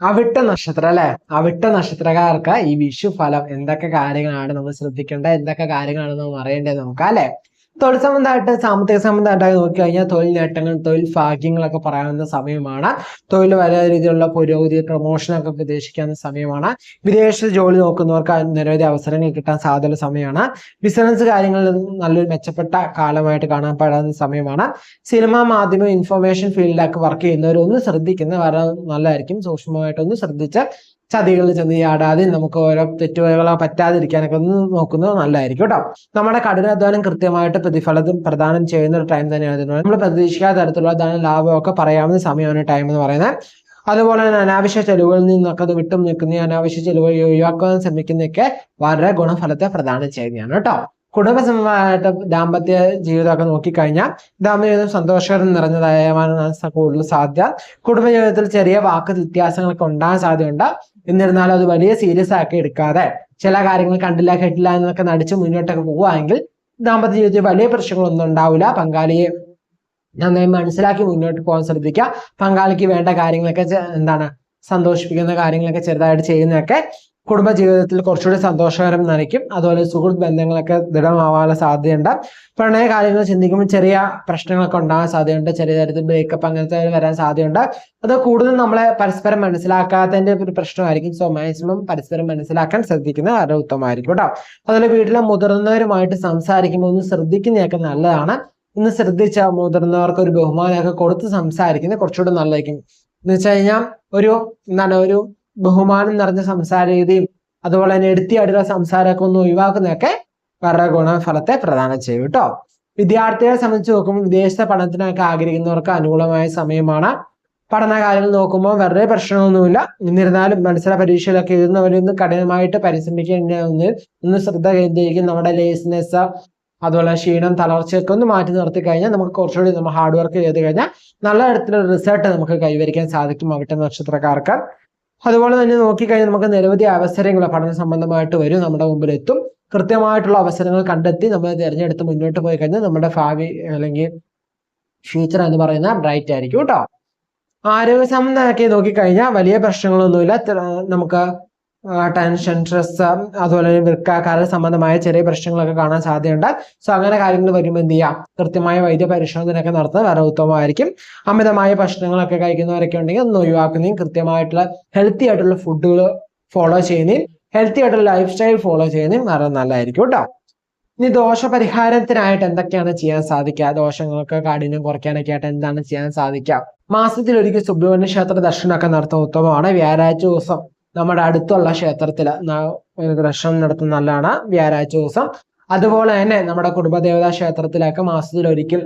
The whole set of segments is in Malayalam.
അവിട്ട നക്ഷത്രം അല്ലെ? അവിട്ട നക്ഷത്രക്കാർക്ക് ഈ വിഷു ഫലം എന്തൊക്കെ കാര്യങ്ങളാണ് നമ്മൾ ശ്രദ്ധിക്കേണ്ടത്? എന്തൊക്കെ കാര്യങ്ങളാണ് നമ്മൾ അറിയേണ്ടത് നോക്കാം അല്ലെ? തൊഴിൽ സംബന്ധമായിട്ട് സാമ്പത്തിക സംബന്ധമായിട്ടായി നോക്കി കഴിഞ്ഞാൽ തൊഴിൽ നേട്ടങ്ങൾ തൊഴിൽ ഭാഗ്യങ്ങളൊക്കെ പറയാവുന്ന സമയമാണ്. തൊഴിൽ വലിയ രീതിയിലുള്ള പുരോഗതി പ്രൊമോഷനൊക്കെ പ്രതീക്ഷിക്കാവുന്ന സമയമാണ്. വിദേശ ജോലി നോക്കുന്നവർക്ക് നിരവധി അവസരങ്ങൾ കിട്ടാൻ സാധ്യതയുള്ള സമയമാണ്. ബിസിനസ് കാര്യങ്ങളിൽ നല്ലൊരു മെച്ചപ്പെട്ട കാലമായിട്ട് കാണാൻ പാടാവുന്ന സമയമാണ്. സിനിമ മാധ്യമ ഇൻഫർമേഷൻ ഫീൽഡിലൊക്കെ വർക്ക് ചെയ്യുന്നവരൊന്ന് ശ്രദ്ധിക്കുന്ന വളരെ നല്ലതായിരിക്കും. സൂക്ഷ്മമായിട്ടൊന്ന് ശ്രദ്ധിച്ച് ചതികളിൽ ചെന്ന് ചാടാതെ നമുക്ക് ഓരോ തെറ്റുകളോ പറ്റാതിരിക്കാനൊക്കെ ഒന്ന് നോക്കുന്നത് നല്ലതായിരിക്കും കേട്ടോ. നമ്മുടെ കഠിനാധ്വാനം കൃത്യമായിട്ട് പ്രതിഫലം പ്രദാനം ചെയ്യുന്ന ഒരു ടൈം തന്നെയാണ്. നമ്മൾ പ്രതീക്ഷിക്കാത്ത തരത്തിലുള്ള ധന ലാഭമൊക്കെ പറയാവുന്ന സമയമാണ് ടൈം എന്ന് പറയുന്നത്. അതുപോലെ തന്നെ അനാവശ്യ ചെലവുകളിൽ നിന്നൊക്കെ അത് വിട്ടും നിൽക്കുന്ന അനാവശ്യ ചെലവുകൾ ഒഴിവാക്കാൻ ശ്രമിക്കുന്നതൊക്കെ വളരെ ഗുണഫലത്തെ പ്രദാനം ചെയ്യുന്നതാണ് കേട്ടോ. കുടുംബസമമായിട്ട് ദാമ്പത്യ ജീവിതമൊക്കെ നോക്കിക്കഴിഞ്ഞാൽ ദാമ്പത്യ സന്തോഷകരം നിറഞ്ഞതായ കൂടുതൽ സാധ്യത. കുടുംബജീവിതത്തിൽ ചെറിയ വാക്ക് വ്യത്യാസങ്ങളൊക്കെ ഉണ്ടാകാൻ സാധ്യതയുണ്ട്. എന്നിരുന്നാലും അത് വലിയ സീരിയസ് ആക്കി എടുക്കാതെ ചില കാര്യങ്ങൾ കണ്ടില്ല കേട്ടില്ല എന്നൊക്കെ നടിച്ച് മുന്നോട്ടൊക്കെ പോവുകയാണെങ്കിൽ ദാമ്പത്യ ജീവിതത്തിൽ വലിയ പ്രശ്നങ്ങളൊന്നും ഉണ്ടാവില്ല. പങ്കാളിയെ നന്നായി മനസ്സിലാക്കി മുന്നോട്ട് പോകാൻ ശ്രദ്ധിക്കുക. പങ്കാളിക്ക് വേണ്ട കാര്യങ്ങളൊക്കെ എന്താണ് സന്തോഷിപ്പിക്കുന്ന കാര്യങ്ങളൊക്കെ ചെറുതായിട്ട് ചെയ്യുന്നതൊക്കെ കുടുംബ ജീവിതത്തിൽ കുറച്ചുകൂടി സന്തോഷകരം നനയ്ക്കും. അതുപോലെ സുഹൃത്ത് ബന്ധങ്ങളൊക്കെ ദൃഢമാവാനുള്ള സാധ്യതയുണ്ട്. പ്രണയ കാര്യങ്ങൾ ചിന്തിക്കുമ്പോൾ ചെറിയ പ്രശ്നങ്ങളൊക്കെ ഉണ്ടാകാൻ സാധ്യതയുണ്ട്. ചെറിയ തരത്തിൽ ബ്രേക്കപ്പ് അങ്ങനത്തെ വരാൻ സാധ്യതയുണ്ട്. അത് കൂടുതൽ നമ്മളെ പരസ്പരം മനസ്സിലാക്കാത്തതിന്റെ ഒരു പ്രശ്നമായിരിക്കും. സോ മാക്സിമം പരസ്പരം മനസ്സിലാക്കാൻ ശ്രദ്ധിക്കുന്നത് വളരെ ഉത്തമമായിരിക്കും കേട്ടോ. അതുപോലെ വീട്ടിലെ മുതിർന്നവരുമായിട്ട് സംസാരിക്കുമ്പോൾ ഒന്ന് ശ്രദ്ധിക്കുന്നതൊക്കെ നല്ലതാണ്. ഇന്ന് ശ്രദ്ധിച്ച മുതിർന്നവർക്ക് ഒരു ബഹുമാനമൊക്കെ കൊടുത്ത് സംസാരിക്കുന്നത് കുറച്ചുകൂടി നല്ലതായിരിക്കും. എന്ന് വെച്ച് കഴിഞ്ഞാൽ ഒരു എന്താണ് ഒരു ബഹുമാനം നിറഞ്ഞ സംസാര രീതിയും അതുപോലെ തന്നെ എടുത്തിയായിട്ടുള്ള സംസാരമൊക്കെ ഒന്ന് ഒഴിവാക്കുന്നതൊക്കെ വേറെ ഗുണഫലത്തെ പ്രദാനം ചെയ്യും കേട്ടോ. വിദ്യാർത്ഥികളെ സംബന്ധിച്ച് നോക്കുമ്പോൾ വിദേശ പഠനത്തിനൊക്കെ ആഗ്രഹിക്കുന്നവർക്ക് അനുകൂലമായ സമയമാണ്. പഠന കാര്യങ്ങൾ നോക്കുമ്പോൾ വെറുതെ പ്രശ്നമൊന്നുമില്ല എന്നിരുന്നാലും മത്സര പരീക്ഷയിലൊക്കെ എഴുതുന്നവരൊന്ന് കഠിനമായിട്ട് പരിശ്രമിക്കാൻ ഒന്ന് ഒന്ന് ശ്രദ്ധ കേന്ദ്രീകരിക്കും നമ്മുടെ ലേസ്നെസ് അതുപോലെ ക്ഷീണം തളർച്ചയൊക്കെ ഒന്ന് മാറ്റി നിർത്തി കഴിഞ്ഞാൽ നമുക്ക് കുറച്ചുകൂടി നമ്മൾ ഹാർഡ് വർക്ക് ചെയ്ത് കഴിഞ്ഞാൽ നല്ല തരത്തിലുള്ള റിസൾട്ട് നമുക്ക് കൈവരിക്കാൻ സാധിക്കും അവിടുത്തെ നക്ഷത്രക്കാർക്ക്. അതുപോലെ തന്നെ നോക്കിക്കഴിഞ്ഞാൽ നമുക്ക് നിരവധി അവസരങ്ങൾ പഠന സംബന്ധമായിട്ട് വരും. നമ്മുടെ മുമ്പിൽ എത്തും കൃത്യമായിട്ടുള്ള അവസരങ്ങൾ കണ്ടെത്തി നമ്മൾ തിരഞ്ഞെടുത്ത് മുന്നോട്ട് പോയി കഴിഞ്ഞാൽ നമ്മുടെ ഭാവി അല്ലെങ്കിൽ ഫ്യൂച്ചർ എന്ന് പറയുന്ന ബ്രൈറ്റ് ആയിരിക്കും കേട്ടോ. ആരോഗ്യ സംബന്ധമാക്കി നോക്കിക്കഴിഞ്ഞാൽ വലിയ പ്രശ്നങ്ങളൊന്നുമില്ല. നമുക്ക് ടെൻഷൻ സ്ട്രെസ് അതുപോലെ തന്നെ വൃക്ക സംബന്ധമായ ചെറിയ പ്രശ്നങ്ങളൊക്കെ കാണാൻ സാധ്യതയുണ്ട്. സോ അങ്ങനെ കാര്യങ്ങൾ വരുമ്പോൾ എന്ത് ചെയ്യാം? കൃത്യമായ വൈദ്യ പരിശോധനയൊക്കെ നടത്തുന്നത് വളരെ ഉത്തമമായിരിക്കും. അമിതമായ ഭക്ഷണങ്ങളൊക്കെ കഴിക്കുന്നവരൊക്കെ ഉണ്ടെങ്കിൽ ഒന്ന് ഒഴിവാക്കുന്നതും കൃത്യമായിട്ടുള്ള ഹെൽത്തി ആയിട്ടുള്ള ഫുഡുകൾ ഫോളോ ചെയ്യുന്നതും ഹെൽത്തി ആയിട്ടുള്ള ലൈഫ് സ്റ്റൈൽ ഫോളോ ചെയ്യുന്നതും വളരെ നല്ലതായിരിക്കും കേട്ടോ. ഇനി ദോഷപരിഹാരത്തിനായിട്ട് എന്തൊക്കെയാണ് ചെയ്യാൻ സാധിക്കുക? ദോഷങ്ങളൊക്കെ കാഠിന്യം കുറയ്ക്കാനൊക്കെ ആയിട്ട് എന്താണ് ചെയ്യാൻ സാധിക്കുക? മാസത്തിൽ ഒരിക്കൽ സുബ്രഹ്മണ്യ ക്ഷേത്ര ദർശനമൊക്കെ നടത്തുന്ന ഉത്തമമാണ്. വ്യാഴാഴ്ച ദിവസം നമ്മുടെ അടുത്തുള്ള ക്ഷേത്രത്തിൽ ദർശനം നടത്തുന്ന നല്ലതാണ് വ്യാഴാഴ്ച ദിവസം. അതുപോലെ തന്നെ നമ്മുടെ കുടുംബദേവതാ ക്ഷേത്രത്തിലൊക്കെ മാസത്തിൽ ഒരിക്കൽ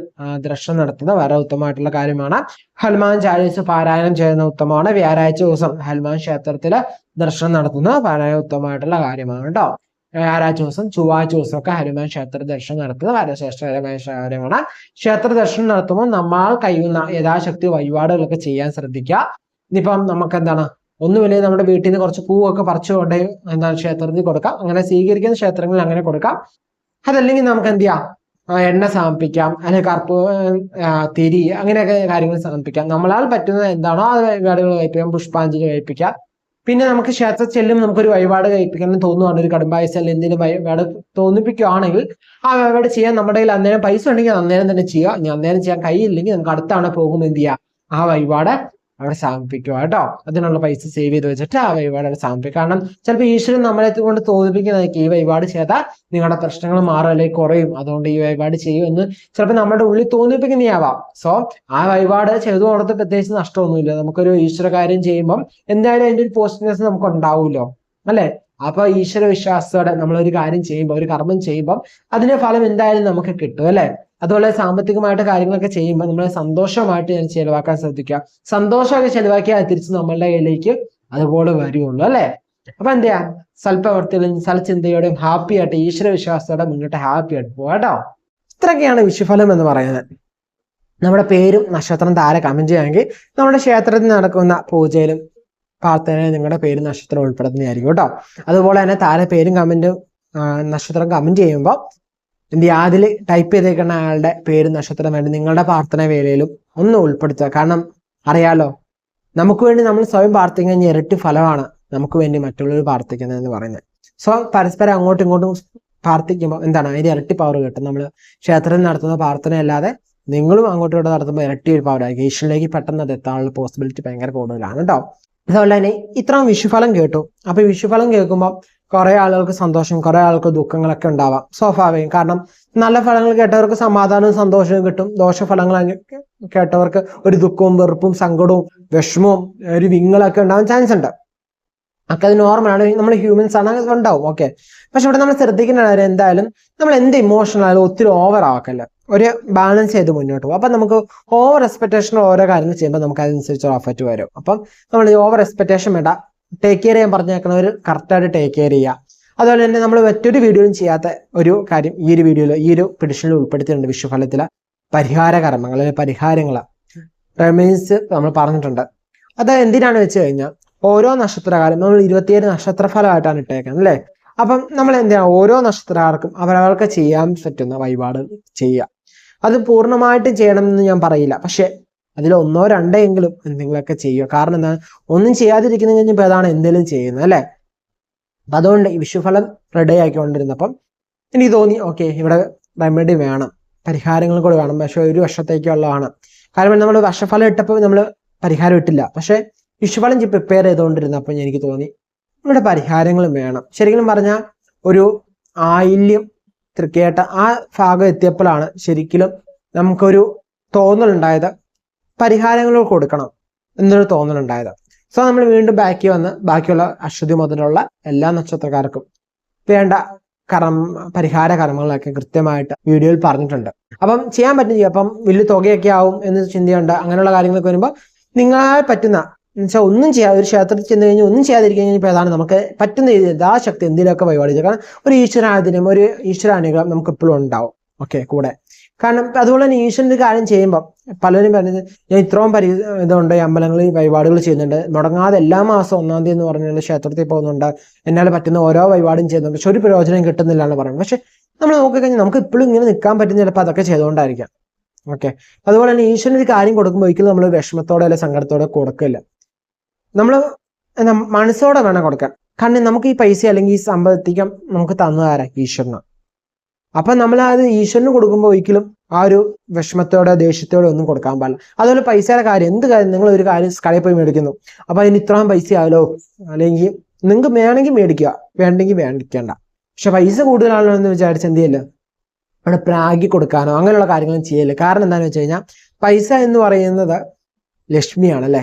ദർശനം നടത്തുന്നത് വളരെ ഉത്തമമായിട്ടുള്ള കാര്യമാണ്. ഹനുമാൻ ചാലീസ് പാരായണം ചെയ്യുന്ന ഉത്തമമാണ്. വ്യാഴാഴ്ച ദിവസം ഹനുമാൻ ക്ഷേത്രത്തിൽ ദർശനം നടത്തുന്നത് വളരെ ഉത്തമമായിട്ടുള്ള കാര്യമാണ് കേട്ടോ. വ്യാഴാഴ്ച ദിവസം ചൊവ്വാഴ്ച ദിവസമൊക്കെ ഹനുമാൻ ക്ഷേത്ര ദർശനം നടത്തുന്നത് വളരെ ശ്രേഷ്ഠകരമായ കാര്യമാണ്. ക്ഷേത്ര ദർശനം നടത്തുമ്പോൾ നമ്മൾ കഴിയുന്ന യഥാശക്തി വഴിപാടുകളൊക്കെ ചെയ്യാൻ ശ്രദ്ധിക്കുക. ഇനിയിപ്പം നമുക്ക് എന്താണ് ഒന്നുമില്ലെങ്കിൽ നമ്മുടെ വീട്ടിൽ നിന്ന് കുറച്ച് പൂവൊക്കെ പറിച്ചു കൊണ്ടേ എന്താണ് ക്ഷേത്രത്തിൽ കൊടുക്കാം. അങ്ങനെ സ്വീകരിക്കുന്ന ക്ഷേത്രങ്ങളിൽ അങ്ങനെ കൊടുക്കാം. അതല്ലെങ്കിൽ നമുക്ക് എന്ത് ചെയ്യാം? എണ്ണ സമർപ്പിക്കാം. അല്ലെങ്കിൽ കറുപ്പ് തിരി അങ്ങനെയൊക്കെ കാര്യങ്ങൾ സമർപ്പിക്കാം. നമ്മളാൽ പറ്റുന്നത് എന്താണോ അത് വഴിപാടുകൾ കഴിപ്പിക്കാം പുഷ്പാഞ്ജലി കഴിപ്പിക്കാം. പിന്നെ നമുക്ക് ക്ഷേത്രത്തിൽ ചെല്ലും നമുക്കൊരു വഴിപാട് കഴിപ്പിക്കണം തോന്നുവാണ്. ഒരു കടുംബായസ് അല്ലെങ്കിൽ എന്തെങ്കിലും വഴിപാട് തോന്നിപ്പിക്കുകയാണെങ്കിൽ ആ വഴിപാട് ചെയ്യാൻ നമ്മുടെ കയ്യിൽ അന്നേരം പൈസ ഉണ്ടെങ്കിൽ അന്നേരം തന്നെ ചെയ്യുക. ഇനി അന്നേരം ചെയ്യാൻ കഴിയില്ലെങ്കിൽ നമുക്ക് അടുത്ത തവണ പോകുമ്പോൾ എന്ത് ചെയ്യുക ആ വഴിപാട് അവിടെ സമർപ്പിക്കുക കേട്ടോ? അതിനുള്ള പൈസ സേവ് ചെയ്ത് വെച്ചിട്ട് ആ വഴിപാട് അവിടെ സമർപ്പിക്കുക കാരണം ചിലപ്പോൾ ഈശ്വരൻ നമ്മളെ കൊണ്ട് തോന്നിപ്പിക്കുന്നതായിരിക്കും ഈ വഴിപാട് ചെയ്താൽ നിങ്ങളുടെ പ്രശ്നങ്ങൾ മാറും അല്ലെങ്കിൽ കുറയും. അതുകൊണ്ട് ഈ വഴിപാട് ചെയ്യും എന്ന് ചിലപ്പോൾ നമ്മുടെ ഉള്ളിൽ തോന്നിപ്പിക്കുന്നതാവാം സോ ആ വഴിപാട് ചെയ്തു കൊടുത്ത് പ്രത്യേകിച്ച് നഷ്ടമൊന്നുമില്ല. നമുക്കൊരു ഈശ്വര കാര്യം ചെയ്യുമ്പം എന്തായാലും അതിന്റെ ഒരു പോസിറ്റീവ്നെസ് നമുക്ക് ഉണ്ടാവുമല്ലോ. അല്ലേ? അപ്പൊ ഈശ്വര വിശ്വാസത്തോടെ നമ്മൾ ഒരു കാര്യം ചെയ്യുമ്പോൾ ഒരു കർമ്മം ചെയ്യുമ്പോൾ അതിന്റെ ഫലം എന്തായാലും നമുക്ക് കിട്ടും. അല്ലെ? അതുപോലെ സാമ്പത്തികമായിട്ട് കാര്യങ്ങളൊക്കെ ചെയ്യുമ്പോൾ നമ്മൾ സന്തോഷമായിട്ട് ഞാൻ ചെലവാക്കാൻ ശ്രദ്ധിക്കുക. സന്തോഷമൊക്കെ ചെലവാക്കിയാൽ തിരിച്ച് നമ്മളുടെ കയ്യിലേക്ക് അതുപോലെ വരുള്ളൂ അല്ലെ? അപ്പൊ എന്ത് ചെയ്യാം സൽചിന്തയോടെയും ഹാപ്പി ആയിട്ട് ഈശ്വര വിശ്വാസത്തോടെ മുന്നോട്ട് ഹാപ്പി ആയിട്ട് പോകാം കേട്ടോ ഇത്രയൊക്കെയാണ് വിഷുഫലം എന്ന് പറയുന്നത്. നമ്മുടെ പേരും നക്ഷത്രം താരെ കമന്റ് ചെയ്യാമെങ്കിൽ നമ്മുടെ ക്ഷേത്രത്തിൽ നടക്കുന്ന പൂജയിലും പ്രാർത്ഥനയിലും നിങ്ങളുടെ പേരും നക്ഷത്രം ഉൾപ്പെടുന്നതായിരിക്കും കേട്ടോ അതുപോലെ തന്നെ താര പേരും കമന്റും നക്ഷത്രം കമന്റ് ചെയ്യുമ്പോൾ അതിൽ ടൈപ്പ് ചെയ്തേക്കുന്ന ആളുടെ പേര് നക്ഷത്രം വേണ്ടി നിങ്ങളുടെ പ്രാർത്ഥന വേളയിലും ഒന്ന് ഉൾപ്പെടുത്തുക. കാരണം അറിയാലോ നമുക്ക് വേണ്ടി നമ്മൾ സ്വയം പ്രാർത്ഥിക്കുന്ന ഇരട്ടി ഫലമാണ് നമുക്ക് വേണ്ടി മറ്റുള്ളവർ പ്രാർത്ഥിക്കുന്നത് എന്ന് പറയുന്നത്. സോ പരസ്പരം അങ്ങോട്ടും ഇങ്ങോട്ടും പ്രാർത്ഥിക്കുമ്പോൾ എന്താണ്? അതിന്റെ ഇരട്ടി പവർ കിട്ടും. നമ്മൾ ക്ഷേത്രത്തിൽ നടത്തുന്ന പ്രാർത്ഥന അല്ലാതെ നിങ്ങളും അങ്ങോട്ടും ഇങ്ങോട്ടും നടത്തുമ്പോൾ ഇരട്ടി ഒരു പവർ ആയിരിക്കും. ഈശ്വരനിലേക്ക് പെട്ടെന്ന് അത് എത്താനുള്ള പോസിബിലിറ്റി ഭയങ്കര കൂടുതലാണ് കേട്ടോ. അതുപോലെ തന്നെ ഇത്രയും വിഷുഫലം കേട്ടു. അപ്പൊ വിഷുഫലം കേൾക്കുമ്പോൾ കുറെ ആളുകൾക്ക് സന്തോഷം കുറെ ആൾക്ക് ദുഃഖങ്ങളൊക്കെ ഉണ്ടാവാം സ്വാഭാവികം. കാരണം നല്ല ഫലങ്ങൾ കേട്ടവർക്ക് സമാധാനവും സന്തോഷവും കിട്ടും. ദോഷഫലങ്ങൾ കേട്ടവർക്ക് ഒരു ദുഃഖവും വെറുപ്പും സങ്കടവും വിഷമവും ഒരു വിങ്ങളൊക്കെ ഉണ്ടാവാൻ ചാൻസ് ഉണ്ട്. ഒക്കെ അത് നോർമലാണ് നമ്മൾ ഹ്യൂമൻസ് ആണ് ഉണ്ടാവും. ഓക്കെ പക്ഷെ ഇവിടെ നമ്മൾ ശ്രദ്ധിക്കേണ്ട കാര്യം എന്തായാലും നമ്മൾ എന്ത് ഇമോഷണൽ ആയാലും ഒത്തിരി ഓവർ ആക്കല്ല ഒരു ബാലൻസ് ചെയ്ത് മുന്നോട്ട് പോകും അപ്പം നമുക്ക് ഓവർ എക്സ്പെക്ടേഷൻ ഓരോ കാര്യങ്ങൾ ചെയ്യുമ്പോൾ നമുക്ക് അതിനനുസരിച്ച് എഫക്റ്റ് വരും. അപ്പം നമ്മൾ ഈ ഓവർ എക്സ്പെക്ടേഷൻ വേണ്ട. ടേക്ക് കെയർ ചെയ്യാൻ പറഞ്ഞേക്കുന്നവർ കറക്റ്റായിട്ട് ടേക്ക് കെയർ ചെയ്യുക. അതുപോലെ തന്നെ നമ്മൾ മറ്റൊരു വീഡിയോയും ചെയ്യാത്ത ഒരു കാര്യം ഈ ഒരു വീഡിയോയിൽ ഈ ഒരു പിടിഷനിൽ ഉൾപ്പെടുത്തിയിട്ടുണ്ട് വിഷുഫലത്തിലെ. പരിഹാര കർമ്മങ്ങൾ അല്ലെങ്കിൽ പരിഹാരങ്ങൾ. റെമീൻസ് നമ്മൾ പറഞ്ഞിട്ടുണ്ട്. അത് എന്തിനാണ് വെച്ച് കഴിഞ്ഞാൽ ഓരോ നക്ഷത്രകാലം നമ്മൾ ഇരുപത്തിയേഴ് നക്ഷത്രഫലമായിട്ടാണ് ഇട്ടേക്കുന്നത് അല്ലേ? അപ്പം നമ്മൾ എന്തിനാ ഓരോ നക്ഷത്രക്കാർക്കും അവരവർക്ക് ചെയ്യാൻ പറ്റുന്ന വഴിപാട് ചെയ്യുക. അത് പൂർണമായിട്ടും ചെയ്യണമെന്ന് ഞാൻ പറയില്ല. പക്ഷെ അതിൽ ഒന്നോ രണ്ടോ എങ്കിലും എന്തെങ്കിലുമൊക്കെ ചെയ്യുക. കാരണം എന്താ ഒന്നും ചെയ്യാതിരിക്കുന്ന കഴിഞ്ഞപ്പോൾ അതാണ് എന്തെങ്കിലും ചെയ്യുന്നത് അല്ലേ? അപ്പൊ അതുകൊണ്ട് ഈ വിഷുഫലം റെഡി ആക്കിക്കൊണ്ടിരുന്നപ്പം എനിക്ക് തോന്നി ഓക്കെ ഇവിടെ റെമഡി വേണം. പരിഹാരങ്ങൾ കൂടെ വേണം. പക്ഷെ ഒരു വർഷത്തേക്കുള്ളതാണ് കാരണം നമ്മൾ വർഷഫലം ഇട്ടപ്പോൾ നമ്മൾ പരിഹാരം ഇട്ടില്ല. പക്ഷെ വിഷുഫലം പ്രിപ്പയർ ചെയ്തുകൊണ്ടിരുന്നപ്പോൾ എനിക്ക് തോന്നി ഇവിടെ പരിഹാരങ്ങളും വേണം. ശരിക്കും പറഞ്ഞാൽ ഒരു ആയില്യം തൃക്കേട്ട ആ ഭാഗം എത്തിയപ്പോഴാണ് ശരിക്കും നമുക്കൊരു തോന്നലുണ്ടായത്. പരിഹാരങ്ങൾ കൊടുക്കണം എന്നൊരു തോന്നലുണ്ടായത്. സോ നമ്മൾ വീണ്ടും ബാക്കി വന്ന് ബാക്കിയുള്ള അശ്വതി മുതലുള്ള എല്ലാ നക്ഷത്രക്കാർക്കും വേണ്ട കർമ്മ പരിഹാര കർമ്മങ്ങളൊക്കെ കൃത്യമായിട്ട് വീഡിയോയിൽ പറഞ്ഞിട്ടുണ്ട്. അപ്പം ചെയ്യാൻ പറ്റും അപ്പം വലിയ തുകയൊക്കെ ആവും എന്ന് ചിന്തയുണ്ട് അങ്ങനെയുള്ള കാര്യങ്ങളൊക്കെ വരുമ്പോൾ നിങ്ങളാൽ പറ്റുന്ന എന്നുവെച്ചാൽ ഒന്നും ചെയ്യാതെ ഒരു ക്ഷേത്രത്തിൽ ചെന്ന് കഴിഞ്ഞാൽ ഒന്നും ചെയ്യാതിരിക്കാൻ കഴിഞ്ഞാൽ ഏതാണ്? നമുക്ക് പറ്റുന്ന രീതിയിൽ യഥാശക്തി എന്തെങ്കിലുമൊക്കെ പരിപാടി കാരണം ഒരു ഈശ്വരാധീനം ഒരു ഈശ്വരാനുഗ്രഹം നമുക്ക് എപ്പോഴും ഉണ്ടാവും. ഓക്കെ കൂടെ. കാരണം അതുപോലെ തന്നെ ഈശ്വരന്റെ കാര്യം ചെയ്യുമ്പോൾ പലരും പറയുന്നത് ഞാൻ ഇത്രയും പരി ഇതുണ്ട് അമ്പലങ്ങളിൽ വഴിപാടുകൾ ചെയ്യുന്നുണ്ട്. മുടങ്ങാതെ എല്ലാ മാസം ഒന്നാം തീയതി എന്ന് പറഞ്ഞാൽ ക്ഷേത്രത്തിൽ പോകുന്നുണ്ട്. എന്നാൽ പറ്റുന്ന ഓരോ വഴിപാടും ചെയ്യുന്നുണ്ട്. പക്ഷെ ഒരു പ്രയോജനം കിട്ടുന്നില്ല എന്ന് പറയുന്നത്. പക്ഷെ നമ്മൾ നോക്കിക്കഴിഞ്ഞാൽ നമുക്ക് ഇപ്പോഴും ഇങ്ങനെ നിൽക്കാൻ പറ്റുന്ന ചിലപ്പോൾ അതൊക്കെ ചെയ്തുകൊണ്ടായിരിക്കാം. ഓക്കെ. അതുപോലെ തന്നെ ഈശ്വരന് ഒരു കാര്യം കൊടുക്കുമ്പോൾ ഒരിക്കലും നമ്മൾ വിഷമത്തോടെ അല്ലെ സങ്കടത്തോടെ കൊടുക്കില്ല. നമ്മൾ മനസ്സോടെ വേണം കൊടുക്കാൻ. കാരണം നമുക്ക് ഈ പൈസ അല്ലെങ്കിൽ ഈ സമ്പത്തിക്കം നമുക്ക് തന്നതാരാ ഈശ്വരനാണ് അപ്പൊ നമ്മൾ അത് ഈശ്വരന് കൊടുക്കുമ്പോൾ ഒരിക്കലും ആ ഒരു വിഷമത്തോടെ ദേഷ്യത്തോടെ ഒന്നും കൊടുക്കാൻ പാടില്ല. അതുപോലെ പൈസയുടെ കാര്യം എന്ത് കാര്യം? നിങ്ങൾ ഒരു കാര്യം കടയിൽ പോയി മേടിക്കുന്നു. അപ്പൊ അതിന് ഇത്രയും പൈസ ആയാലോ? അല്ലെങ്കിൽ നിങ്ങൾക്ക് വേണമെങ്കിൽ മേടിക്കുക. വേണ്ടെങ്കിൽ വേണ്ടിക്കണ്ട പക്ഷെ പൈസ കൂടുതലാണല്ലോ എന്ന് വിചാരിച്ച് എന്ത് ചെയ്യല്ലോ അവിടെ പ്രാഗി കൊടുക്കാനോ അങ്ങനെയുള്ള കാര്യങ്ങളും ചെയ്യല്ലേ കാരണം എന്താണെന്ന് വെച്ച് കഴിഞ്ഞാൽ പൈസ എന്ന് പറയുന്നത് ലക്ഷ്മിയാണ് അല്ലെ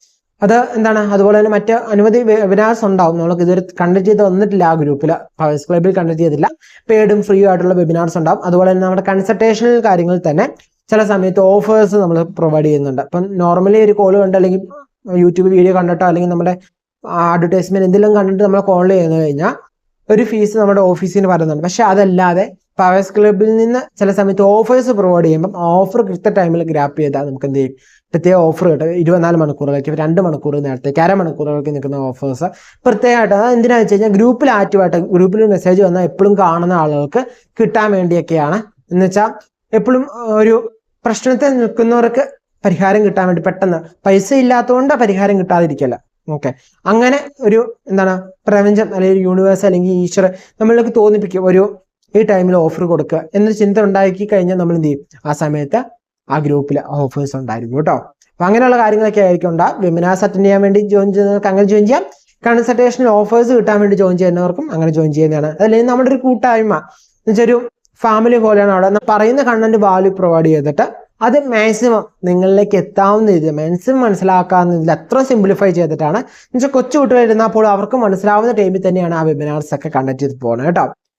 അത് എന്താണ്? അതുപോലെ തന്നെ മറ്റ് അനവധി വെബിനാർസ് ഉണ്ടാവും. നമ്മൾക്ക് ഇതുവരെ കണ്ടക്ട് ചെയ്ത് വന്നിട്ടില്ല ആ ഗ്രൂപ്പിൽ പവേഴ്സ് ക്ലബിൽ കണ്ടക്ട് ചെയ്തിട്ടില്ല പെയ്ഡും ഫ്രീ ആയിട്ടുള്ള വെബിനാർസ് ഉണ്ടാവും. അതുപോലെ തന്നെ നമ്മുടെ കൺസൾട്ടേഷണൽ കാര്യങ്ങളിൽ തന്നെ ചില സമയത്ത് ഓഫേഴ്സ് നമ്മൾ പ്രൊവൈഡ് ചെയ്യുന്നുണ്ട്. അപ്പം നോർമലി ഒരു കോൾ കണ്ട് അല്ലെങ്കിൽ യൂട്യൂബ് വീഡിയോ കണ്ടിട്ടോ അല്ലെങ്കിൽ നമ്മുടെ അഡ്വർടൈസ്മെന്റ് എന്തെങ്കിലും കണ്ടിട്ട് നമ്മൾ കോൾ ചെയ്യുന്നു കഴിഞ്ഞാൽ ഒരു ഫീസ് നമ്മുടെ ഓഫീസിന് പറയുന്നുണ്ട് പക്ഷെ അതല്ലാതെ പവേഴ്സ് ക്ലബിൽ നിന്ന് ചില സമയത്ത് ഓഫേഴ്സ് പ്രൊവൈഡ് ചെയ്യുമ്പം ഓഫർ കൃത്യ ടൈമിൽ ഗ്രാപ്പ് ചെയ്താൽ നമുക്ക് എന്ത് ചെയ്യും? പ്രത്യേക ഓഫർ കിട്ടും. ഇരുപത്തിനാല് മണിക്കൂറുകൾക്ക് രണ്ട് മണിക്കൂർ നേരത്തേക്ക് അര മണിക്കൂറുകൾക്ക് നിൽക്കുന്ന ഓഫേഴ്സ് പ്രത്യേകമായിട്ട് അത് എന്തിനാണെന്ന് വെച്ച് കഴിഞ്ഞാൽ ഗ്രൂപ്പിൽ ആക്റ്റീവായിട്ട് ഗ്രൂപ്പിൽ മെസ്സേജ് വന്നാൽ എപ്പോഴും കാണുന്ന ആളുകൾക്ക് കിട്ടാൻ വേണ്ടിയൊക്കെയാണ്. എന്ന് വെച്ചാൽ എപ്പോഴും ഒരു പ്രശ്നത്തെ നിൽക്കുന്നവർക്ക് പരിഹാരം കിട്ടാൻ വേണ്ടി പെട്ടെന്ന് പൈസ ഇല്ലാത്തതുകൊണ്ട് പരിഹാരം കിട്ടാതിരിക്കല്ല. ഓക്കെ അങ്ങനെ ഒരു എന്താണ് പ്രപഞ്ചം അല്ലെങ്കിൽ യൂണിവേഴ്സ് അല്ലെങ്കിൽ ഈശ്വർ നമ്മളിലേക്ക് തോന്നിപ്പിക്കും. ഒരു ഈ ടൈമിൽ ഓഫർ കൊടുക്കുക എന്നൊരു ചിന്ത ഉണ്ടാക്കി കഴിഞ്ഞാൽ നമ്മൾ എന്ത് ചെയ്യും? ആ സമയത്ത് ആ ഗ്രൂപ്പിൽ ഓഫേഴ്സ് ഉണ്ടായിരിക്കും കേട്ടോ. അപ്പൊ അങ്ങനെയുള്ള കാര്യങ്ങളൊക്കെ ആയിരിക്കും ഉണ്ടാകും വെബിനാർസ് അറ്റൻഡ് ചെയ്യാൻ വേണ്ടി ജോയിൻ ചെയ്യുന്നവർക്ക് അങ്ങനെ ജോയിൻ ചെയ്യാം. കൺസൾട്ടേഷനിൽ ഓഫേഴ്സ് കിട്ടാൻ വേണ്ടി ജോയിൻ ചെയ്യുന്നവർക്കും അങ്ങനെ ജോയിൻ ചെയ്യുന്നതാണ്. അതല്ലെങ്കിൽ നമ്മുടെ ഒരു കൂട്ടായ്മ. എന്നുവെച്ചൊരു ഫാമിലി പോലെയാണ് അവിടെ. പറയുന്ന കണ്ടന്റ് വാല്യൂ പ്രൊവൈഡ് ചെയ്തിട്ട് അത് മാക്സിമം നിങ്ങളിലേക്ക് എത്താവുന്ന രീതിയിൽ മാക്സിമം മനസ്സിലാക്കാവുന്ന രീതിയിൽ അത്ര സിംപ്ലിഫൈ ചെയ്തിട്ടാണ്. എന്നുവെച്ചാൽ കൊച്ചു കുട്ടികളിരുന്നാൽ പോലും അവർക്ക് മനസ്സിലാവുന്ന ടൈമിൽ തന്നെയാണ് ആ വെബിനാർസ് ഒക്കെ കണ്ടക്ട് ചെയ്ത് പോകുന്നത് കേട്ടോ.